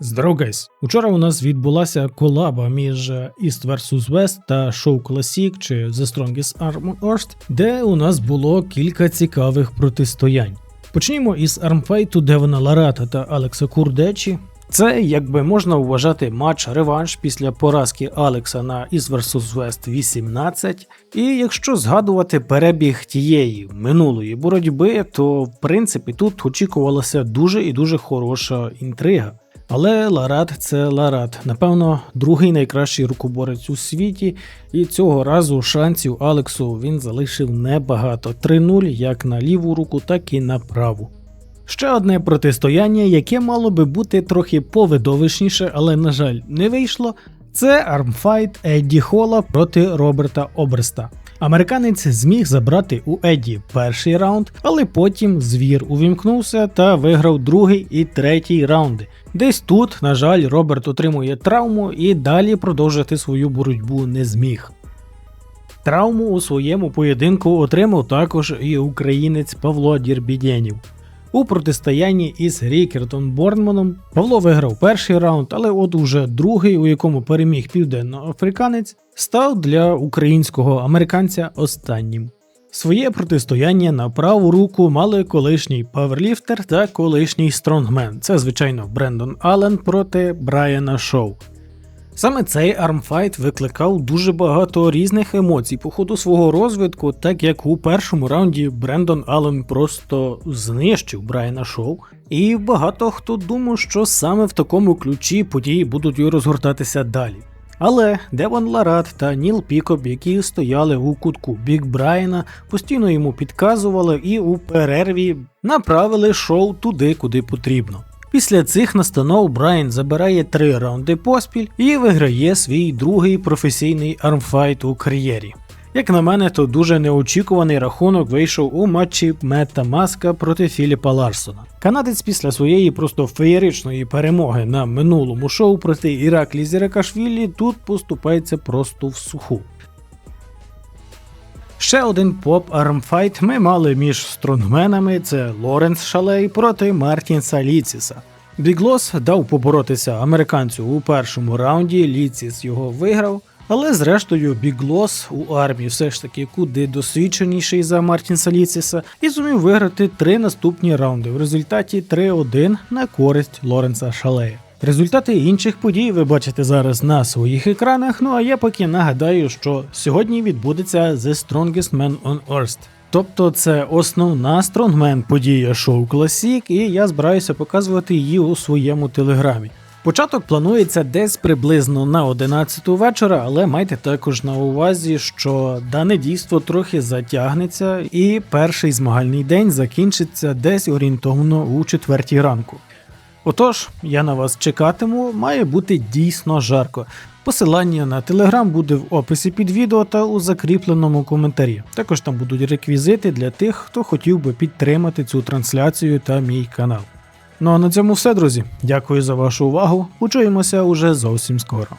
Здорово, гайс! Учора у нас відбулася колаба між East vs West та Show Classic чи The Strongest Arm Earth, де у нас було кілька цікавих протистоянь. Почнімо із армфайту Девона Ларата та Алекса Курдечі. Це, якби можна вважати, матч-реванш після поразки Алекса на East vs West 18. І якщо згадувати перебіг тієї минулої боротьби, то в принципі тут очікувалася дуже і дуже хороша інтрига. Але Ларат це Ларат, напевно, другий найкращий рукоборець у світі, і цього разу шансів Алексу він залишив небагато 3-0 як на ліву руку, так і на праву. Ще одне протистояння, яке мало би бути трохи повидовищніше, але, на жаль, не вийшло. Це армфайт Едді Хола проти Роберта Оберста. Американець зміг забрати у Едді перший раунд, але потім звір увімкнувся та виграв другий і третій раунди. Десь тут, на жаль, Роберт отримує травму і далі продовжити свою боротьбу не зміг. Травму у своєму поєдинку отримав також і українець Павло Дірбідєнів. У протистоянні із Рікертом Борнманом Павло виграв перший раунд, але от уже другий, у якому переміг південноафриканець, став для українського американця останнім. Своє протистояння на праву руку мали колишній паверліфтер та колишній стронгмен. Це, звичайно, Брендон Аллен проти Брайана Шоу. Саме цей армфайт викликав дуже багато різних емоцій по ходу свого розвитку, так як у першому раунді Брендон Аллен просто знищив Брайана Шоу, і багато хто думав, що саме в такому ключі події будуть розгортатися далі. Але Девон Ларат та Ніл Пікоп, які стояли у кутку Біг Брайана, постійно йому підказували і у перерві направили шоу туди, куди потрібно. Після цих настанов Брайан забирає три раунди поспіль і виграє свій другий професійний армфайт у кар'єрі. Як на мене, то дуже неочікуваний рахунок вийшов у матчі Мета Маска проти Філіпа Ларсона. Канадець після своєї просто феєричної перемоги на минулому шоу проти Іраклі Зіракашвілі тут поступається просто в суху. Ще один поп-армфайт ми мали між стронгменами: це Лоренс Шалей проти Мартінса Ліціса. Біглос дав поборотися американцю у першому раунді, Ліціс його виграв, але зрештою Біглос у армії все ж таки куди досвідченіший за Мартінса Ліціса і зумів виграти три наступні раунди. В результаті 3-1 на користь Лоренса Шалея. Результати інших подій ви бачите зараз на своїх екранах. Ну а я поки нагадаю, що сьогодні відбудеться The Strongest Man on Earth. Тобто це основна стронгмен подія шоу Classic, і я збираюся показувати її у своєму телеграмі. Початок планується десь приблизно на 11 вечора, але майте також на увазі, що дане дійство трохи затягнеться, і перший змагальний день закінчиться десь орієнтовно у 4 ранку. Отож, я на вас чекатиму, має бути дійсно жарко. Посилання на телеграм буде в описі під відео та у закріпленому коментарі. Також там будуть реквізити для тих, хто хотів би підтримати цю трансляцію та мій канал. Ну а на цьому все, друзі. Дякую за вашу увагу. Почуємося уже зовсім скоро.